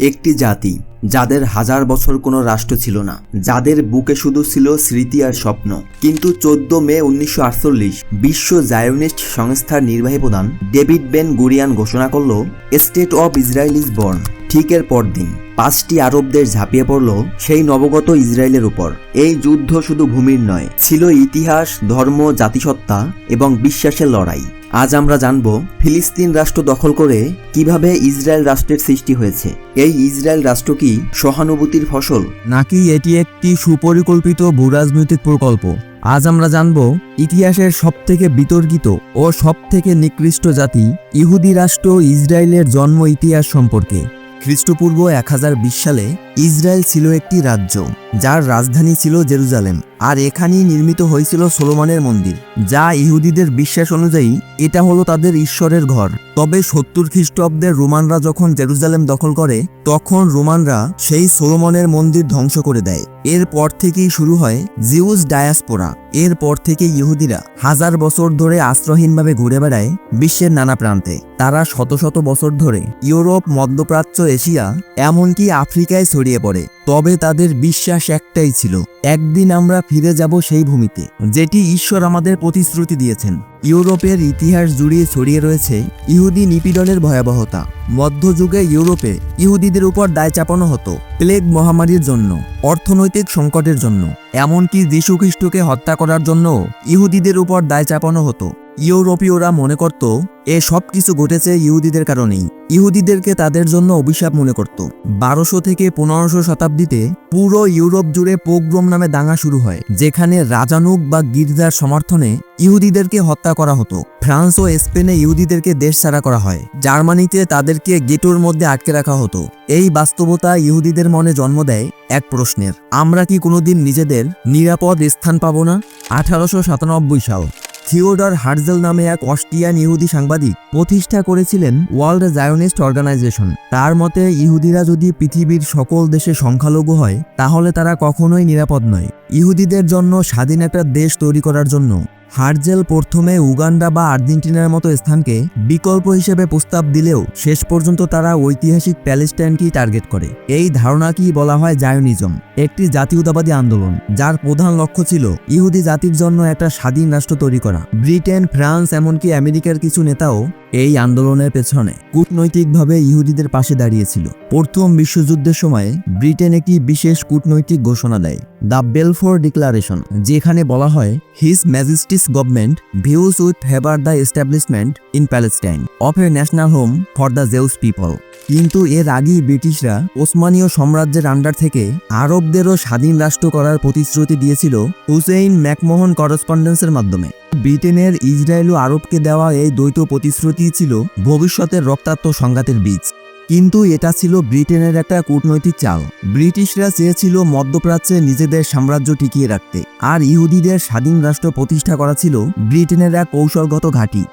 একটি জাতি, যাদের হাজার বছর কোনো রাষ্ট্র ছিল না। যাদের বুকে শুধু ছিল স্মৃতি আর স্বপ্ন। কিন্তু চোদ্দ মে উনিশশো বিশ্ব জায়োনিস্ট সংস্থার নির্বাহী প্রধান ডেভিড বেন গুরিয়ান ঘোষণা করল, state of Israel is born. ঠিক এর পরদিন পাঁচটি আরব দেশ ঝাঁপিয়ে পড়ল সেই নবগত ইসরায়েলের উপর। এই যুদ্ধ শুধু ভূমির নয়, ছিল ইতিহাস, ধর্ম, জাতিসত্তা এবং বিশ্বাসের লড়াই। আজ আমরা জানব ফিলিস্তিন রাষ্ট্র দখল করে কীভাবে ইসরায়েল রাষ্ট্রের সৃষ্টি হয়েছে। এই ইসরায়েল রাষ্ট্র কি সহানুভূতির ফসল? নাকি এটি একটি সুপরিকল্পিত ভূরাজনৈতিক প্রকল্প? আজ আমরা জানব ইতিহাসের সবথেকে বিতর্কিত ও সবথেকে নিকৃষ্ট জাতি ইহুদি রাষ্ট্র ইসরায়েলের জন্ম ইতিহাস সম্পর্কে। খ্রিস্টপূর্ব এক হাজার বিশ সালে ইসরায়েল ছিল একটি রাজ্য, যার রাজধানী ছিল জেরুজালেম, আর এখানেই নির্মিত হয়েছিল সোলোমনের মন্দির, যা ইহুদিদের বিশ্বাস অনুযায়ী এটা হলো তাদের ঈশ্বরের ঘর। তবে সত্তর খ্রিস্টাব্দের রোমানরা যখন জেরুজালেম দখল করে, তখন রোমানরা সেই সোলোমনের মন্দির ধ্বংস করে দেয়। এরপর থেকেই শুরু হয় জিউস ডায়াসপোরা। এরপর থেকে ইহুদিরা হাজার বছর ধরে আশ্রয়হীনভাবে ঘুরে বেড়ায় বিশ্বের নানা প্রান্তে। তারা শত শত বছর ধরে ইউরোপ, মধ্যপ্রাচ্য, এশিয়া, এমনকি আফ্রিকায় ছড়িয়ে পড়ে। তবে তাদের বিশ্বাস একটাই ছিল, একদিন আমরা ফিরে যাব সেই ভূমিতে, যেটি ঈশ্বর আমাদের প্রতিশ্রুতি দিয়েছেন। ইউরোপের ইতিহাস জুড়িয়ে ছড়িয়ে রয়েছে ইহুদি নিপীড়নের ভয়াবহতা। মধ্যযুগে ইউরোপে ইহুদিদের উপর দায় চাপানো হতো প্লেগ মহামারীর জন্য, অর্থনৈতিক সংকটের জন্য। এমনকি যীশুখ্রিস্টকে হত্যা করার জন্য ইহুদিদের উপর দায় চাপানো হতো। ইউরোপীয়রা মনে করত, এ সব কিছু ঘটেছে ইহুদিদের কারণেই। ইহুদিদেরকে তাদের জন্য অভিশাপ মনে করত। বারোশো থেকে পনেরোশো শতাব্দীতে পুরো ইউরোপ জুড়ে পোগ্রম নামে দাঙ্গা শুরু হয়, যেখানে রাজানুক বা গির্জার সমর্থনে ইহুদিদেরকে হত্যা করা হতো। ফ্রান্স ও স্পেনে ইহুদিদেরকে দেশ ছাড়া করা হয়। জার্মানিতে তাদেরকে গেটোর মধ্যে আটকে রাখা হতো। এই বাস্তবতা ইহুদিদের মনে জন্ম দেয় এক প্রশ্নের। আমরা কি কোনোদিন নিজেদের নিরাপদ স্থান পাবো না? আঠারোশো সাতানব্বই সাল। থিওডর হার্জেল নামে এক অস্ট্রিয়ান ইহুদি সাংবাদিক প্রতিষ্ঠা করেছিলেন ওয়ার্ল্ড জায়োনিস্ট অর্গানাইজেশন। তার মতে, ইহুদিরা যদি পৃথিবীর সকল দেশে সংখ্যালঘু হয়, তাহলে তারা কখনোই নিরাপদ নয়। ইহুদিদের জন্য স্বাধীন একটা দেশ তৈরি করার জন্য হার্জেল প্রথমে উগান্ডা বা আর্জেন্টিনার মতো স্থানকে বিকল্প হিসেবে প্রস্তাব দিলেও শেষ পর্যন্ত তারা ঐতিহাসিক প্যালেস্টাইনকেই টার্গেট করে। এই ধারণাকেই বলা হয় জায়নিজম, একটি জাতীয়তাবাদী আন্দোলন, যার প্রধান লক্ষ্য ছিল ইহুদি জাতির জন্য একটা স্বাধীন রাষ্ট্র তৈরি করা। ব্রিটেন, ফ্রান্স, এমনকি আমেরিকার কিছু নেতাও এই আন্দোলনের পেছনে কূটনৈতিকভাবে ইহুদিদের পাশে দাঁড়িয়েছিল। প্রথম বিশ্বযুদ্ধের সময় ব্রিটেন একটি বিশেষ কূটনৈতিক ঘোষণা দেয়, দ্য বেলফোর ডিক্লারেশন যেখানে বলা হয়, his majesty's government views with favour the establishment in Palestine, of a national home for the Jews people. কিন্তু এর আগেই ব্রিটিশরা ওসমানীয় সাম্রাজ্যের আন্ডার থেকে আরবদেরও স্বাধীন রাষ্ট্র করার প্রতিশ্রুতি দিয়েছিল হুসেইন ম্যাকমোহন করসপন্ডেন্সের মাধ্যমে। ব্রিটেনের ইসরায়েল ও আরবকে দেওয়া এই দ্বৈত প্রতিশ্রুতি ছিল ভবিষ্যতের রক্তাক্ত সংঘাতের বীজ। কিন্তু এটা ছিল ব্রিটেনের একটা কূটনৈতিক চাল। ব্রিটিশরা চেয়েছিল মধ্যপ্রাচ্যে নিজেদের সাম্রাজ্য টিকিয়ে রাখতে। আর ইহুদিদের স্বাধীন রাষ্ট্র প্রতিষ্ঠা করা ছিল ব্রিটেনের এক কৌশলগত ঘাঁটি।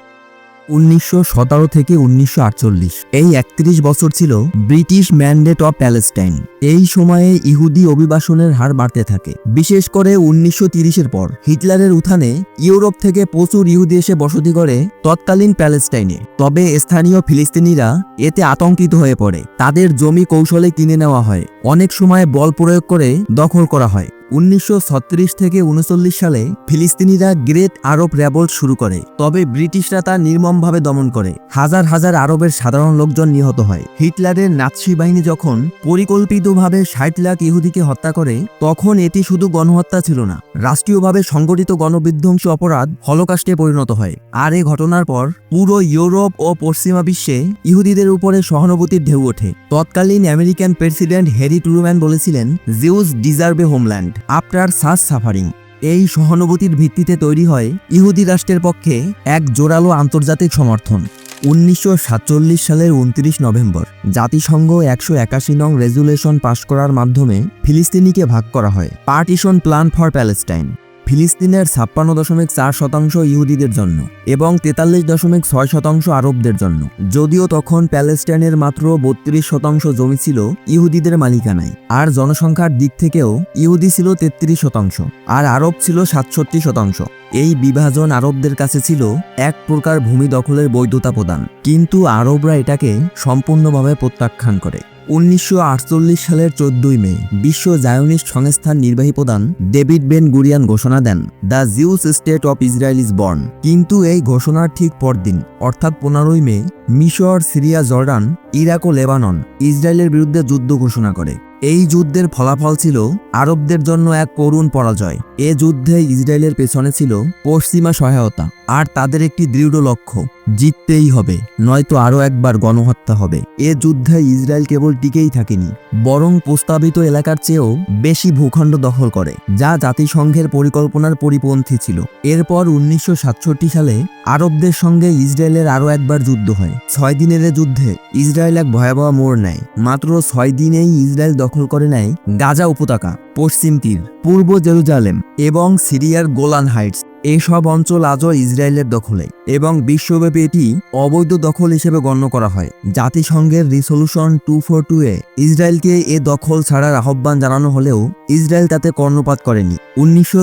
উনিশশো সতেরো থেকে উনিশশো আটচল্লিশ। এই একত্রিশ বছর ছিল ব্রিটিশ ম্যান্ডেট অফ প্যালেস্টাইন। এই সময়ে ইহুদি অভিবাসনের হার বাড়তে থাকে। বিশেষ করে উনিশশো তিরিশের পর হিটলারের উত্থানে ইউরোপ থেকে প্রচুর ইহুদি এসে বসতি করে তৎকালীন প্যালেস্টাইনে। তবে স্থানীয় ফিলিস্তিনিরা এতে আতঙ্কিত হয়ে পড়ে। তাদের জমি কৌশলে কিনে নেওয়া হয়। অনেক সময় বল প্রয়োগ করে দখল করা হয়। উনিশশো ছত্রিশ থেকে উনচল্লিশ সালে ফিলিস্তিনিরা গ্রেট আরব রেবল্ট শুরু করে, তবে ব্রিটিশরা তা নির্মমভাবে দমন করে। হাজার হাজার আরবের সাধারণ লোকজন নিহত হয়। হিটলারের নাৎসি বাহিনী যখন পরিকল্পিতভাবে ষাট লাখ ইহুদিকে হত্যা করে, তখন এটি শুধু গণহত্যা ছিল না, রাষ্ট্রীয়ভাবে সংগঠিত গণবিধ্বংসী অপরাধ হলোকাস্টে পরিণত হয়। আর এ ঘটনার পর পুরো ইউরোপ ও পশ্চিমা বিশ্বে ইহুদিদের উপরে সহানুভূতির ঢেউ ওঠে। তৎকালীন আমেরিকান প্রেসিডেন্ট হ্যারি টুরুম্যান বলেছিলেন, Jews deserve homeland. After such suffering এই সহানুভূতির ভিত্তিতে তৈরি হয় ইহুদি রাষ্ট্রের পক্ষে এক জোরালো আন্তর্জাতিক সমর্থন। উনিশশো সাতচল্লিশ সালের উনত্রিশ নভেম্বর, জাতিসংঘ একশো একাশি নং রেজুলেশন পাশ করার মাধ্যমে ফিলিস্তিনিকে ভাগ করা হয়। Partition plan for Palestine. ফিলিস্তিনের ছাপ্পান্ন দশমিক চার শতাংশ ইহুদিদের জন্য এবং তেতাল্লিশ দশমিক ছয় শতাংশ আরবদের জন্য। যদিও তখন প্যালেস্টাইনের মাত্র বত্রিশ শতাংশ জমি ছিল ইহুদিদের মালিকানায়, আর জনসংখ্যার দিক থেকেও ইহুদি ছিল তেত্রিশ শতাংশ, আর আরব ছিল সাতষট্টি শতাংশ। এই বিভাজন আরবদের কাছে ছিল এক প্রকার ভূমি দখলের বৈধতা প্রদান। কিন্তু আরবরা এটাকে সম্পূর্ণভাবে প্রত্যাখ্যান করে। উনিশশো আটচল্লিশ সালের চোদ্দই মে বিশ্ব জায়নিস্ট সংস্থার নির্বাহী প্রধান ডেভিড বেন গুরিয়ান ঘোষণা দেন, the Jews state of Israel is born. কিন্তু এই ঘোষণার ঠিক পরদিন, অর্থাৎ পনেরোই মে মিশর, সিরিয়া, জর্ডান, ইরাক ও লেবানন ইসরায়েলের বিরুদ্ধে যুদ্ধ ঘোষণা করে। এই যুদ্ধের ফলাফল ছিল আরবদের জন্য এক করুণ পরাজয়। এ যুদ্ধে ইসরায়েলের পেছনে ছিল পশ্চিমা সহায়তা, আর তাদের একটি দৃঢ় লক্ষ্য, জিততেই হবে, নয়তো আরও একবার গণহত্যা হবে। এ যুদ্ধে ইসরায়েল কেবল টিকেই থাকেনি, বরং প্রস্তাবিত এলাকার চেয়েও বেশি ভূখণ্ড দখল করে, যা জাতিসংঘের পরিকল্পনার পরিপন্থী ছিল। এরপর উনিশশো সাতষট্টি সালে আরবদের সঙ্গে ইসরায়েলের আরও একবার যুদ্ধ হয়। ছয় দিনের যুদ্ধে ইসরায়েল এক ভয়াবহ মোড় নেয়। মাত্র ছয় দিনেই ইসরায়েল দখল করে নেয় গাজা উপত্যকা, পশ্চিম তীর, পূর্ব জেরুজালেম এবং সিরিয়ার গোলান হাইটস। এসব অঞ্চল আজও ইসরায়েলের দখলে এবং বিশ্বব্যাপী এটি অবৈধ দখল হিসেবে গণ্য করা হয়। জাতিসংঘের রিসলিউশন টু ফোর টু এ ইসরায়েলকে এ দখল ছাড়ার আহ্বান জানানো হলেও ইসরায়েল তাতে কর্ণপাত করেনি। উনিশশো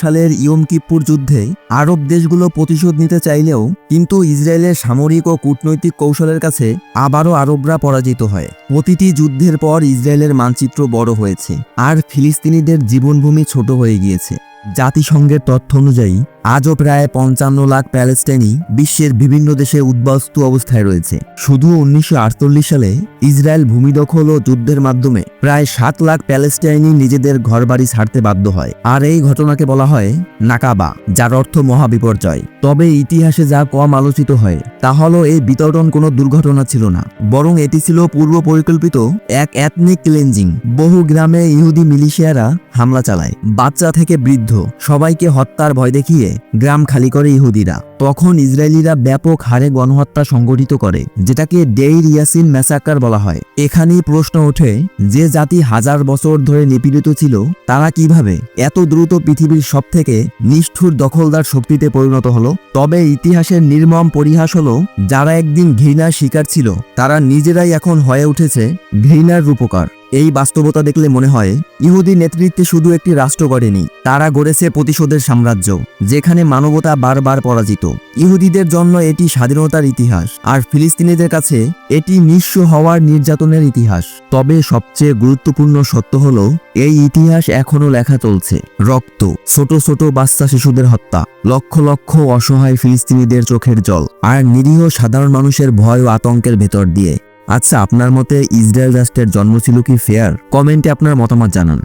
সালের ইয়ম কিপ্পুর যুদ্ধে আরব দেশগুলো প্রতিশোধ নিতে চাইলেও কিন্তু ইসরায়েলের সামরিক ও কূটনৈতিক কৌশলের কাছে আবারও আরবরা পরাজিত হয়। প্রতিটি যুদ্ধের পর ইসরায়েলের মানচিত্র বড় হয়েছে, আর ফিলিস্তিনিদের জীবনভূমি ছোট হয়ে গিয়েছে। জাতিসংঘের তথ্য অনুযায়ী আজও প্রায় পঞ্চান্ন লাখ প্যালেস্টাইনি বিশ্বের বিভিন্ন দেশে উদ্বাস্তু অবস্থায় রয়েছে। শুধু উনিশশো আটচল্লিশ সালে ইসরায়েল ভূমি দখল ও যুদ্ধের মাধ্যমে প্রায় সাত লাখ প্যালেস্টাইনি নিজেদের ঘরবাড়ি ছাড়তে বাধ্য হয়। আর এই ঘটনাকে বলা হয় নাকাবা, যার অর্থ মহাবিপর্যয়। তবে ইতিহাসে যা কম আলোচিত হয়, তা হলো এই বিতরণ কোনো দুর্ঘটনা ছিল না, বরং এটি ছিল পূর্ব পরিকল্পিত এক অ্যাথনিক ক্লেঞ্জিং বহু গ্রামে ইহুদি মিলিশিয়ারা হামলা চালায়। বাচ্চা থেকে বৃদ্ধ, সবাইকে হত্যার ভয় দেখিয়ে গ্রাম খালি করে ইহুদিরা। তখন ইসরায়েলিরা ব্যাপক হারে গণহত্যা সংগঠিত করে, যেটাকে ডেইর ইয়াসিন ম্যাসাকার বলা হয়। এখানেই প্রশ্ন ওঠে, যে জাতি হাজার বছর ধরে নিপীড়িত ছিল, তারা কীভাবে এত দ্রুত পৃথিবীর সব থেকে নিষ্ঠুর দখলদার শক্তিতে পরিণত হলো? তবে ইতিহাসের নির্মম পরিহাস হলো, যারা একদিন ঘৃণার শিকার ছিল, তারা নিজেরাই এখন হয়ে উঠেছে ঘৃণার রূপকার। এই বাস্তবতা দেখলে মনে হয়, ইহুদি নেতৃত্বে শুধু একটি রাষ্ট্র গড়েনি, তারা গড়েছে প্রতিশোধের সাম্রাজ্য, যেখানে মানবতা বারবার পরাজিত। ইহুদিদের জন্য এটি স্বাধীনতার ইতিহাস, আর ফিলিস্তিনিদের কাছে এটি নিঃস্ব হওয়ার নির্যাতনের ইতিহাস। তবে সবচেয়ে গুরুত্বপূর্ণ সত্য হল, এই ইতিহাস এখনও লেখা চলছে। রক্ত, ছোট ছোট বাচ্চা শিশুদের হত্যা, লক্ষ লক্ষ অসহায় ফিলিস্তিনিদের চোখের জল, আর নিরীহ সাধারণ মানুষের ভয় ও আতঙ্কের ভেতর দিয়ে। আচ্ছা আপনার মতে ইসরায়েল রাষ্ট্রের জন্ম ছিল কি ফেয়ার কমেন্টে আপনার মতামত জানান।